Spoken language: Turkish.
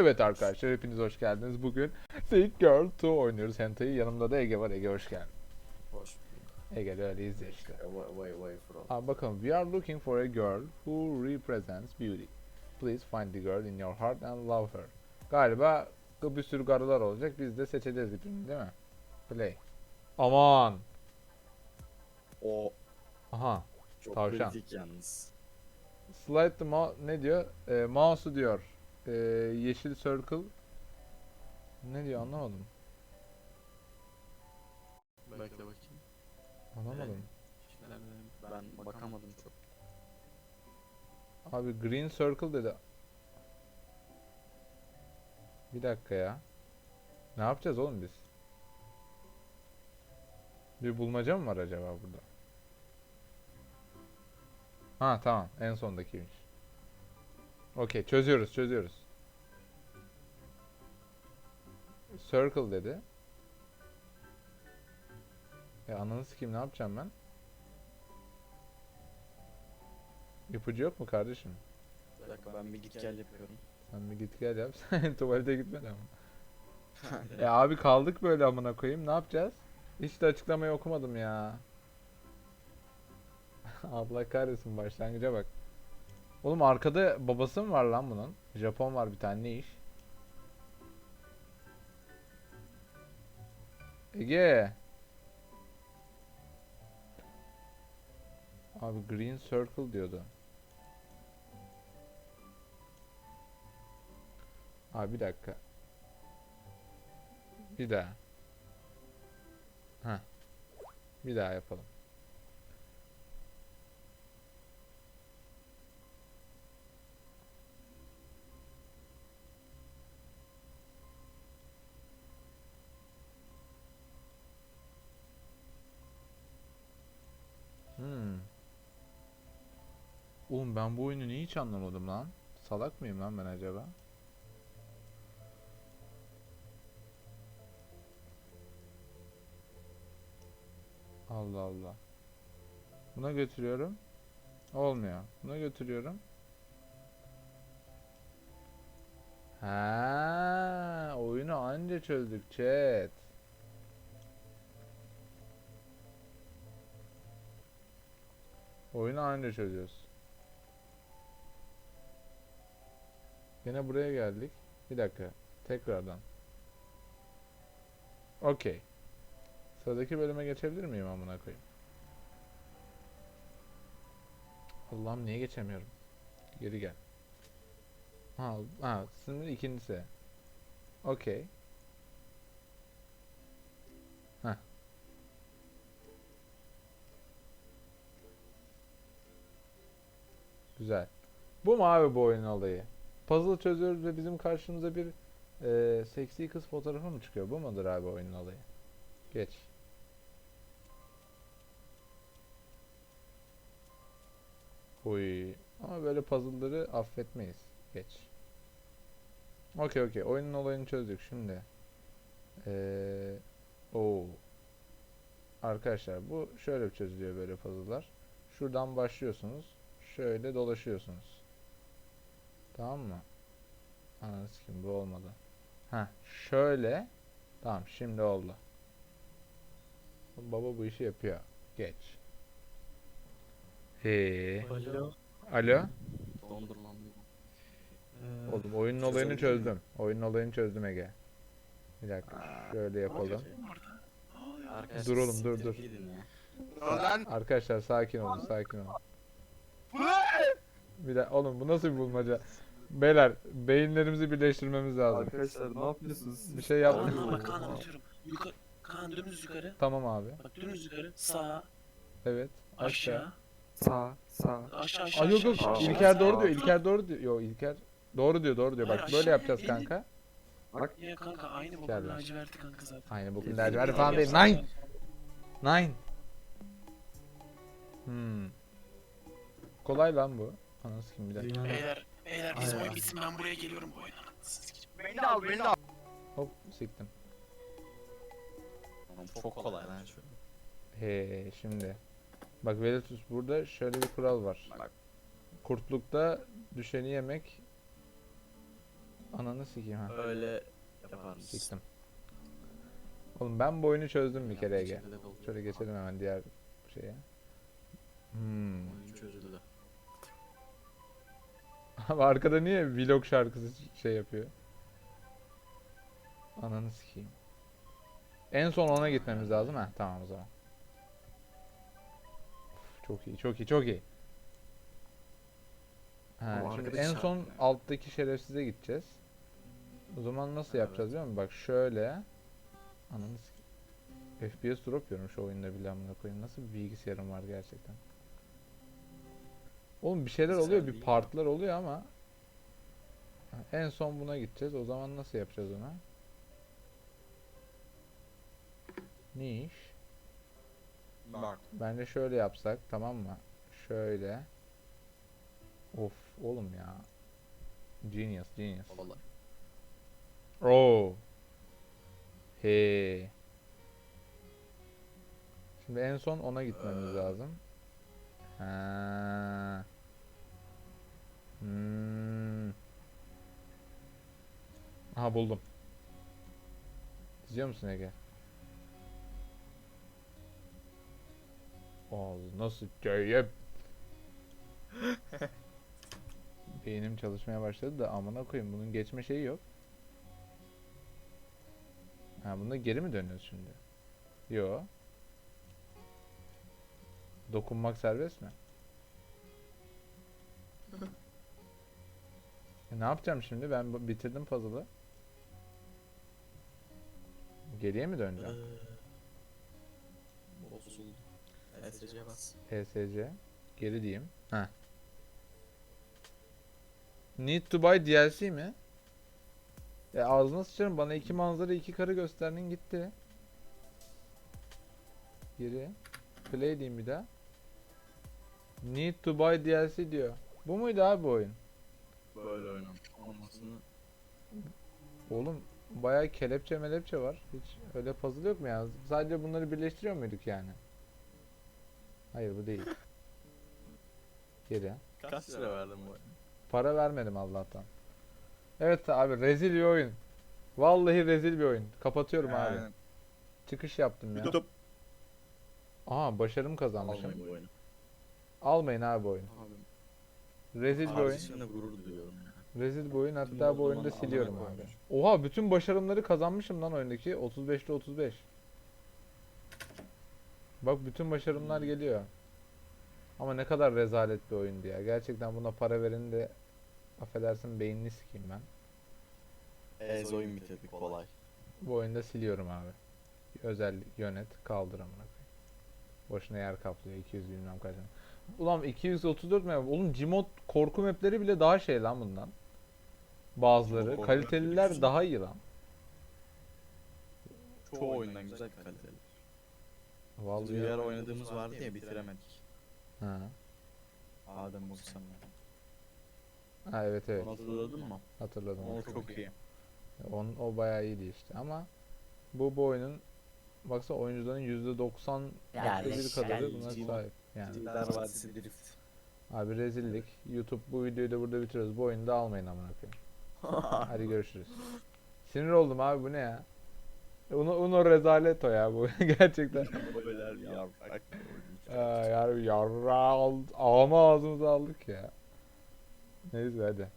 Evet arkadaşlar hepiniz hoş geldiniz. Bugün Thick Girl 2 oynuyoruz Hentai'yi. Yanımda da Ege var. Ege hoş geldin. Hoş bulduk. Ege de öyle izle işte. Away, away, from. Abi bakalım. We are looking for a girl who represents beauty. Please find the girl in your heart and love her. Galiba bir sürü karılar olacak. Biz de seçeceğiz birini değil mi? Play. Aman. O Aha. çok Tavşan. kritik yalnız. Slide the mouse ne diyor? E, mouse'u diyor. E, yeşil circle. Ne diyor anlamadım. Bekle bakayım. Anlamadım. Ben bakamadım çok. Abi green circle dedi. Bir dakika ya. Ne yapacağız oğlum biz? Bir bulmaca mı var acaba burada? Ha tamam en sondakiymiş. Okey çözüyoruz çözüyoruz. Circle dedi. Ya ananı sikeyim ne yapacağım ben? İpucu yok mu kardeşim? Bir dakika ben bir git gel yapıyorum. Sen bir git gel yap. Sen tuvalete gitmeden ama. Ya abi kaldık böyle amına koyayım. Ne yapacağız? Hiç de açıklamayı okumadım ya. Allah kahretsin başlangıca bak. Oğlum arkada babası mı var lan bunun? Japon var bir tane ne iş? Ege. Abi green circle diyordu. Abi bir dakika. Bir daha. Ha. Bir daha yapalım. Oğlum ben bu oyunu niye hiç anlamadım lan? Salak mıyım lan ben acaba? Allah Allah. Buna götürüyorum. Olmuyor. Buna götürüyorum. Ha, oyunu anca çözdük chat. Oyunu anca çözüyoruz. Yine buraya geldik. Bir dakika. Tekrardan. Okey. Sıradaki bölüme geçebilir miyim amına koyayım? Allah'ım niye geçemiyorum? Geri gel. Ha, ha şimdi ikincisi. Okey. Heh. Güzel. Bu mu abi bu oyunun olayı? Puzzle çözüyoruz ve bizim karşımıza bir e, seksi kız fotoğrafı mı çıkıyor? Bu mudur abi oyunun olayı? Geç. Uy. Ama böyle puzzle'ları affetmeyiz. Geç. Okey okey. Oyunun olayını çözdük şimdi. Ee, o. Arkadaşlar bu şöyle çözülüyor böyle puzzle'lar. Şuradan başlıyorsunuz. Şöyle dolaşıyorsunuz. Tamam mı? Ananı sikeyim bu olmadı. Ha şöyle. Tamam şimdi oldu. Baba bu işi yapıyor. Geç. He. Alo. Alo. Dondurlandım. Ee, Oğlum oyunun olayını çözdüm. Oyunun olayını çözdüm Ege. Bir dakika. Şöyle yapalım. Arkadaşlar Dur oğlum, dur, dur. Lan Arkadaşlar sakin olun, sakin olun. Bir de oğlum bu nasıl bir bulmaca? Beyler beyinlerimizi birleştirmemiz lazım. Arkadaşlar ne yapıyorsunuz? Bir şey Kaan yaptık. ama bak Kaan anlatıyorum. Yukarı, Kaan dümdüz yukarı. Tamam abi. Bak dümdüz yukarı. Sağ, Evet. aşağı, Sağ, sağ. aşağı, aşağı, Ay yok aşağı, yok. aşağı, Aa, İlker aşağı. doğru diyor. İlker doğru diyor. Yok İlker doğru diyor, doğru diyor. Bak Hayır, böyle aşağı yapacağız elini- kanka. Ya kanka aynı bokun Gel lan. laciverti kanka zaten. Aynı bokun laciverti falan değil. Nine. Nine. Hmm. Kolay lan bu. Anasını kim bir dakika. Beyler, beyler bizim Ay, oyun bitsin ben buraya geliyorum bu oyuna. Beni de al, beni de al. Hop siktim. Oğlum çok kolay lan şu. He şimdi. Bak Veletus burada şöyle bir kural var. Bak. Kurtlukta düşeni yemek Ananı sikeyim ha. Öyle yaparız. Siktim. Oğlum ben bu oyunu çözdüm bir kere Ege. Şöyle geçelim hemen diğer şeye. Hmm. Abi arkada niye vlog şarkısı şey yapıyor? Ananı sikeyim. En son ona gitmemiz lazım ha. Tamam o zaman. Çok iyi, çok iyi, çok iyi. Ha, Ama şimdi arkadaki en son şarkı ya. alttaki şerefsize gideceğiz. O zaman nasıl yapacağız biliyor musun? Bak şöyle. Ananı sikeyim. FPS drop yiyorum şu oyunda bile amına koyayım. Nasıl bir bilgisayarım var gerçekten. Oğlum bir şeyler Güzel oluyor, bir değil mi? partlar oluyor ama en son buna gideceğiz. O zaman nasıl yapacağız ona? Ne iş? Bak. Bence şöyle yapsak, tamam mı? Şöyle. Of, oğlum ya. Genius, genius. Kolay. Oo. He. Şimdi en son ona gitmemiz lazım. Ha. Aha buldum. İzliyor musun Ege? Ol nasıl köyüp? Beynim çalışmaya başladı da amına koyayım bunun geçme şeyi yok. Ha bunda geri mi dönüyoruz şimdi? Yo. Dokunmak serbest mi? E, ne yapacağım şimdi? Ben bitirdim puzzle'ı. Geriye mi döneceğim? Ee, Bozuldu. ESC bas. ESC. Geri diyeyim. Ha. Need to buy DLC mi? E ağzına sıçarım bana iki manzara iki karı gösterdin gitti. Geri. Play diyeyim bir daha. Need to buy DLC diyor. Bu muydu abi bu oyun? Böyle oynamış olmasını. Oğlum bayağı kelepçe melepçe var. Hiç öyle puzzle yok mu ya? Sadece bunları birleştiriyor muyduk yani? Hayır bu değil. Geri. Kaç lira verdin bu? Para vermedim Allah'tan. Evet abi rezil bir oyun. Vallahi rezil bir oyun. Kapatıyorum abi. Yani, Çıkış yaptım ya. YouTube. Aa başarım kazanmışım. Almayın bu oyunu. Almayın abi bu oyunu. Abi, Rezil bir oyun. Gurur duyuyorum ya. Rezil bir oyun. Hatta bu oyunu da siliyorum abi. koymuş. Oha bütün başarımları kazanmışım lan oyundaki. 35'te 35. Bak bütün başarımlar geliyor. Ama ne kadar rezalet bir oyundu ya. Gerçekten buna para verin de affedersin beynini sikeyim ben. Ez oyun bitirdik kolay. Bu oyunda siliyorum abi. Özellik yönet kaldır amına koyayım. Boşuna yer kaplıyor 200 bilmem kaç. Ulan 234 map. Oğlum Gmod korku mapleri bile daha şey lan bundan. Bazıları kaliteliler daha iyi lan. Çoğu oyundan güzel kaliteli. Biz Vallahi bir ara oynadığımız vardı ya bitiremedik. Ha. Adem Bulsan. ha evet evet Onu hatırladın mı? hatırladım. O çok iyi. Onun, o bayağı iyiydi işte ama bu bu oyunun baksana oyuncuların %90 Yani bir kadarı buna sahip. Yani Dilber Vadisi Drift. abi rezillik. YouTube bu videoyu da burada bitiriyoruz. Bu oyunu da almayın amına koyayım. Hadi görüşürüz. Sinir oldum abi bu ne ya? Uno, uno rezalet o ya bu gerçekten. Yar, yarra al, ağma ağzımıza aldık ya. Neyse hadi.